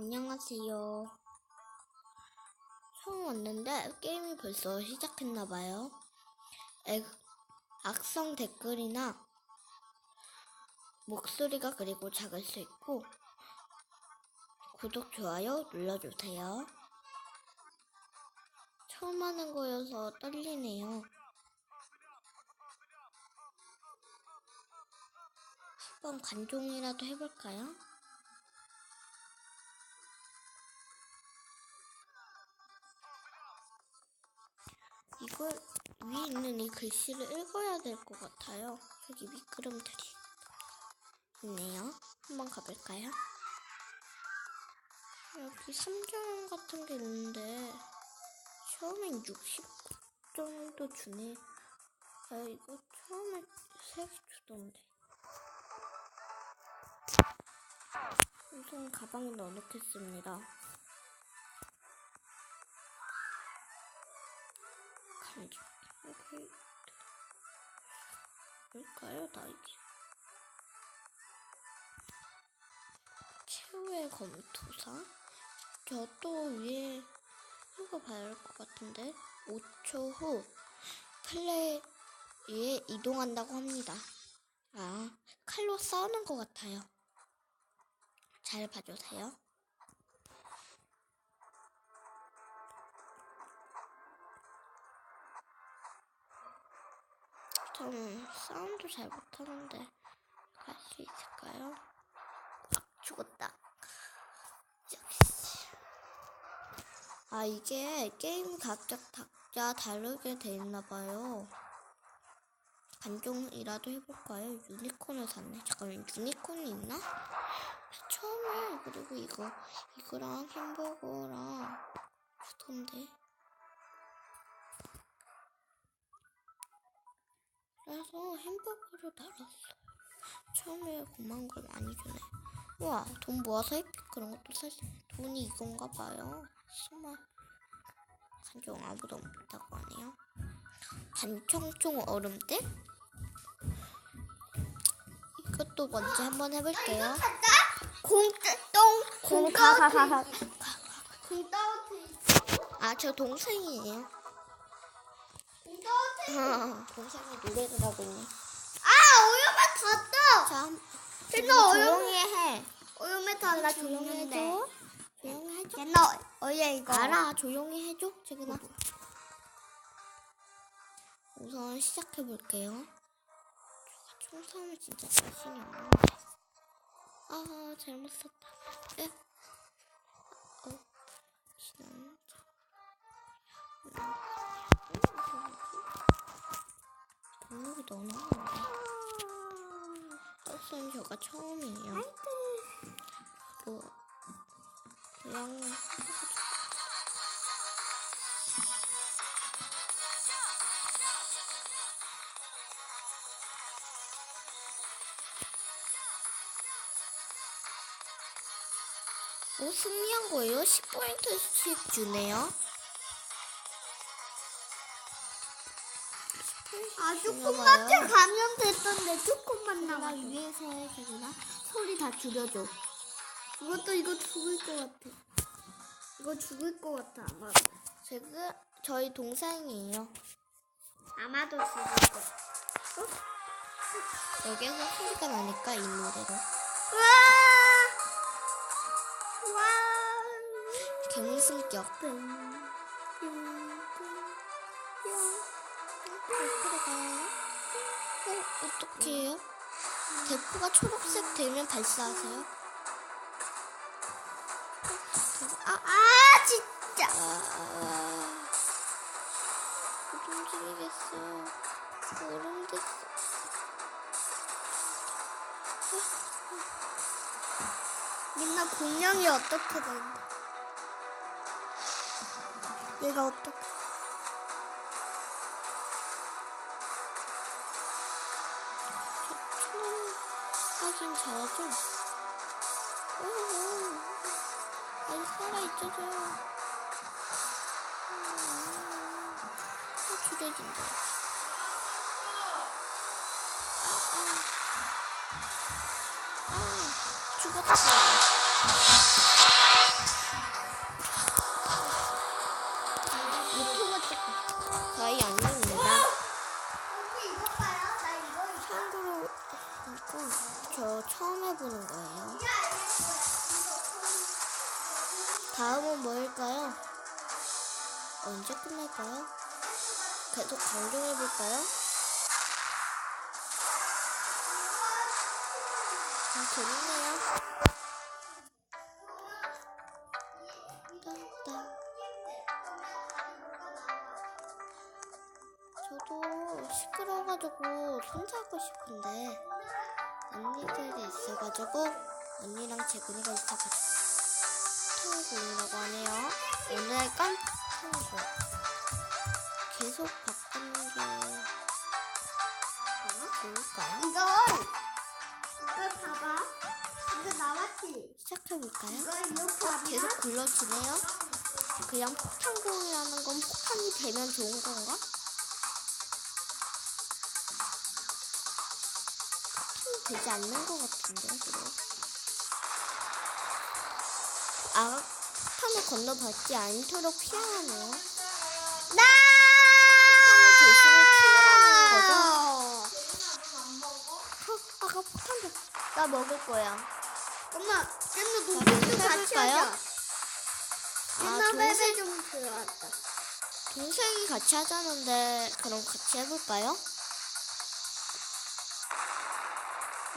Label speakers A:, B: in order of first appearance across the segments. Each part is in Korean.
A: 안녕하세요. 처음 왔는데 게임이 벌써 시작했나봐요. 악성 댓글이나 목소리가 그리고 작을 수 있고 구독, 좋아요 눌러주세요. 처음 하는 거여서 떨리네요. 한번 관종이라도 해볼까요? 이걸 위에 있는 이 글씨를 읽어야 될 것 같아요. 여기 미끄럼틀이 있네요. 한번 가볼까요? 여기 3점 같은 게 있는데 처음엔 60 정도 주네. 아 이거 처음에 3개 주던데. 우선 가방에 넣어놓겠습니다. 간지 오케이. 뭘까요? 나 이게 최후의 검토사? 저 또 위에 읽어봐야 할 것 같은데? 5초 후 플레이에 이동한다고 합니다. 아 칼로 싸우는 것 같아요. 잘 봐주세요 저는 싸움도 잘 못하는데 갈 수 있을까요? 아, 죽었다. 역시. 아 이게 게임 각자 각자 다르게 돼 있나 봐요. 간종이라도 해볼까요? 유니콘을 샀네. 잠깐만 유니콘이 있나? 처음에 그리고 이거 이거랑 햄버거랑 주던데. 그래서 햄버거를 달았어요. 처음에 고마운 걸 많이 주네. 와, 돈 모아서 햇빛 그런 것도 사실 돈이 이건가 봐요. 정말 간종 아무도 없다고 하네요. 단청총 얼음대? 이것도 먼저 한번 해볼게요. 공똥 공가가가가 아, 저 동생이에요. 아, 동생이 노래를 하고 있네.
B: 아 오염에 탔다.
A: 자, 한-
B: 근데
A: 조용히 해.
B: 오염에 탔다.
A: 나 조용히 해줘. 조용히 해줘.
B: 너 어예 이거.
A: 알아, 조용히 해줘. 재근아. 우선 시작해 볼게요. 총싸움을 진짜 자신이 없네. 아, 잘못 썼다. 에? 어, 지난. 등록이 너무. 떡선 저가 처음이에요. 뭐, 그냥 오, 승리한 거예요? 10포인트씩 주네요.
B: 아 조금만
A: 봐요.
B: 가면 됐던데 조금만
A: 나
B: 남았어.
A: 위에서 해, 재근아. 소리 다 줄여줘.
B: 이것도 이거 죽을 것 같아. 이거 죽을 것 같아 아마.
A: 지금 저희 동생이에요.
B: 아마도 죽을 것.
A: 여기서 소리가 나니까 이 노래로.
B: 와. 와.
A: 괴물 승격.
B: 뿅. 뿅.
A: 어, 어떻게 해요? 대포가 초록색 되면 발사하세요. 아,
B: 아 진짜.
A: 아, 못 움직이겠어. 얼음 됐어.
B: 민나 공룡이 어떻게 된다. 얘가 어떻게?
A: 하긴 잘하죠? 오, 오. 아니, 살아있잖아. 아, 줄여진다. 아, 아. 아, 죽었다. 재밌네요. 딴딴. 저도 시끄러워가지고 손잡고 싶은데 언니들이 있어가지고 언니랑 재근이가 있어가지고 탕후루라고 하네요. 오늘 깜탕후 계속 바꾸는 게 좋을까요?
B: 이걸 봐봐. 이거 나왔지.
A: 시작해볼까요?
B: 하면
A: 계속 굴러지네요. 그냥 폭탄공이라는 건 폭탄이 되면 좋은 건가? 폭탄이 되지 않는 것 같은데, 그래. 아, 폭탄을 건너받지 않도록 피해야 하네요.
B: 나.
A: 나 먹을 거야.
B: 엄마, 쟤는
A: 자,
B: 동생도 같이
A: 해볼까요?
B: 하자.
A: 아,
B: 쟤는
A: 동생,
B: 베베 좀 들어왔다.
A: 동생이 같이 하자는데, 그럼 같이 해볼까요?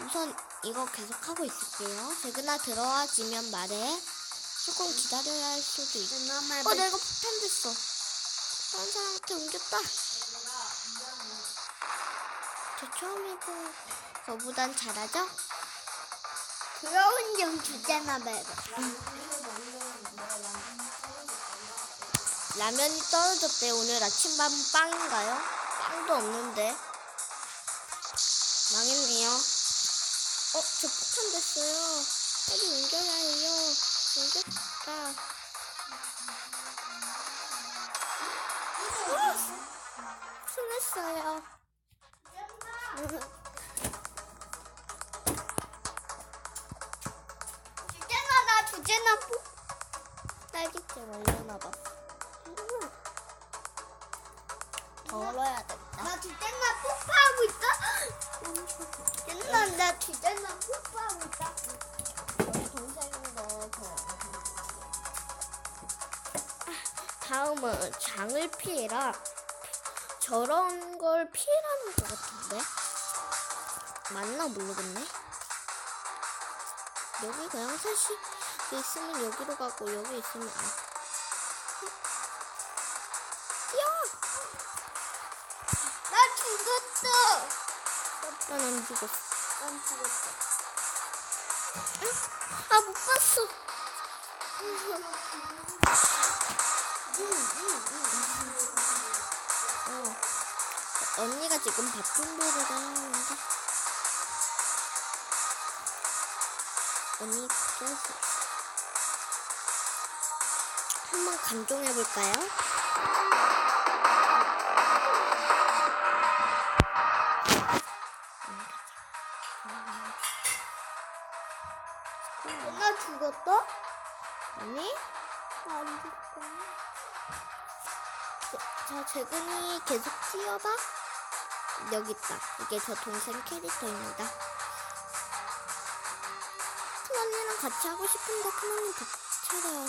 A: 우선 이거 계속 하고 있을게요. 재근아 들어와지면 말해. 조금 기다려야 할 수도.
B: 쟤는 베베.
A: 어, 내가 폭탄 됐어. 다른 사람한테 옮겼다. 저 처음 해본 거보단 잘하죠?
B: 그런 점 주잖아, 베베.
A: 라면이 떨어졌대. 오늘 아침밥은 빵인가요? 빵도 없는데. 망했네요. 어, 저 폭탄 됐어요. 빨리 옮겨야 해요. 옮겼다. 숨했어요.
B: 주제나 나 뽀.
A: 딸기잼 올려놔봐. 덜어야 된다.
B: 나 주제나 뽀뽀하고 있다. 주제나 나 주제나 뽀뽀하고 있다.
A: 우리. 다음은 장을 피해라. 저런 걸 피해라는 것 같은데? 맞나 모르겠네. 여기 그냥 셋이 있으면 여기로 가고 여기 있으면 안. 뛰어!
B: 나 죽었어.
A: 난안 죽었어.
B: 난 죽었어.
A: 아, 못 봤어. 어. 언니가 지금 바쁜 노래를 하는데. 언니 껴서. 한번 감동해 볼까요?
B: 나 죽었어?
A: 아니?
B: 안 죽었어.
A: 자, 재근이 계속 뛰어봐. 여기 있다. 이게 저 동생 캐릭터입니다. 같이 하고 싶은데 큰 언니 더 차려요.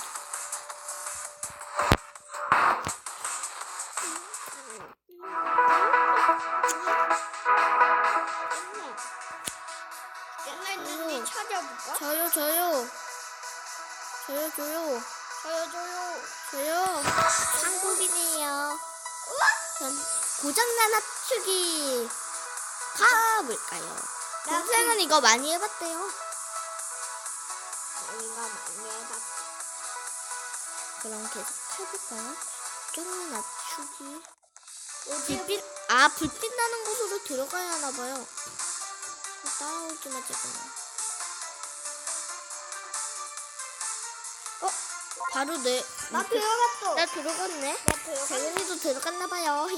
B: 옛날 눈이 찾아볼까?
A: 저요, 저요. 저요, 저요.
B: 저요 저요.
A: 저요. 한국인이에요. 전 고장난 합축이 가볼까요? 동생은 이거 많이 해봤대요.
B: 이거 많이 해봤어.
A: 그럼 계속 해볼까요? 합축이.
B: 어디
A: 불빛, 아, 불빛 나는 곳으로 들어가야 하나봐요. 따라오지 마, 지금. 어? 바로 내,
B: 나 들어갔어.
A: 나 들어갔네? 재은이도 들어갔나봐요.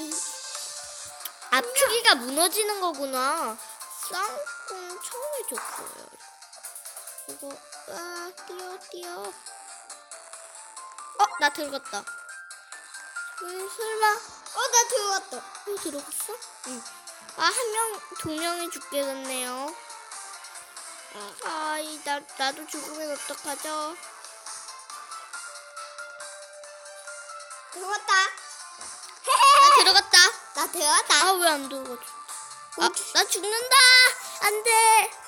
A: 앞추기가 무너지는 거구나. 쌍꿈 처음 해줬어요. 이거, 아, 뛰어, 뛰어. 어, 나 들어갔다. 음, 설마,
B: 어, 나 들어갔어.
A: 너 들어갔어? 응. 아, 한 명, 두 명이 죽겠네요. 아 이, 나, 나도 죽으면 어떡하죠?
B: 들어갔다.
A: 나 들어갔다.
B: 나 들어갔다.
A: 아 왜 안 들어가지? 아, 나 죽는다. 안 돼.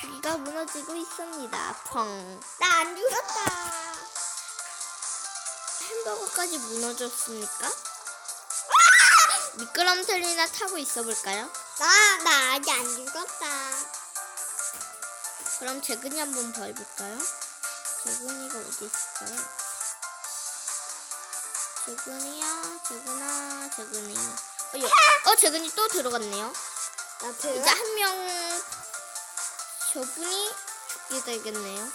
A: 주기가 무너지고 있습니다. 펑.
B: 나 안 죽었다.
A: 햄버거까지 무너졌습니까? 미끄럼틀이나 타고 있어 볼까요?
B: 나, 나 아직 안 죽었다.
A: 그럼 재근이 한번 더 해볼까요? 재근이가 어디 있을까요? 재근이야, 재근아, 재근이. 어, 여- 어, 재근이 또 들어갔네요.
B: 나
A: 이제
B: 들어갔다.
A: 한 명, 저분이 죽게 되겠네요.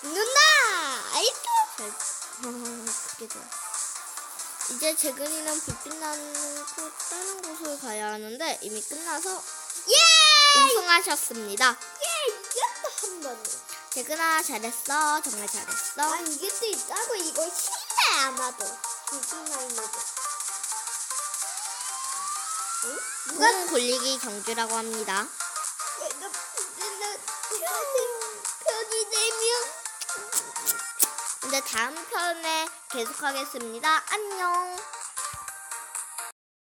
B: 죽는다. 아이고.
A: 잘, 죽게 돼. 이제 재근이는 불빛 나는 곳, 다른 곳으로 가야 하는데 이미 끝나서
B: 예!
A: 우승하셨습니다.
B: 예, 이겼다, 한 번에.
A: 재근아, 잘했어. 정말 잘했어.
B: 아, 이게 또 있다고 이거 싫네, 아마도. 죽이나이마도. 응? 누가
A: 공 굴리기 경주라고 합니다.
B: 내가 내가 편이 되면
A: 근데 다음 편에 계속하겠습니다. 안녕.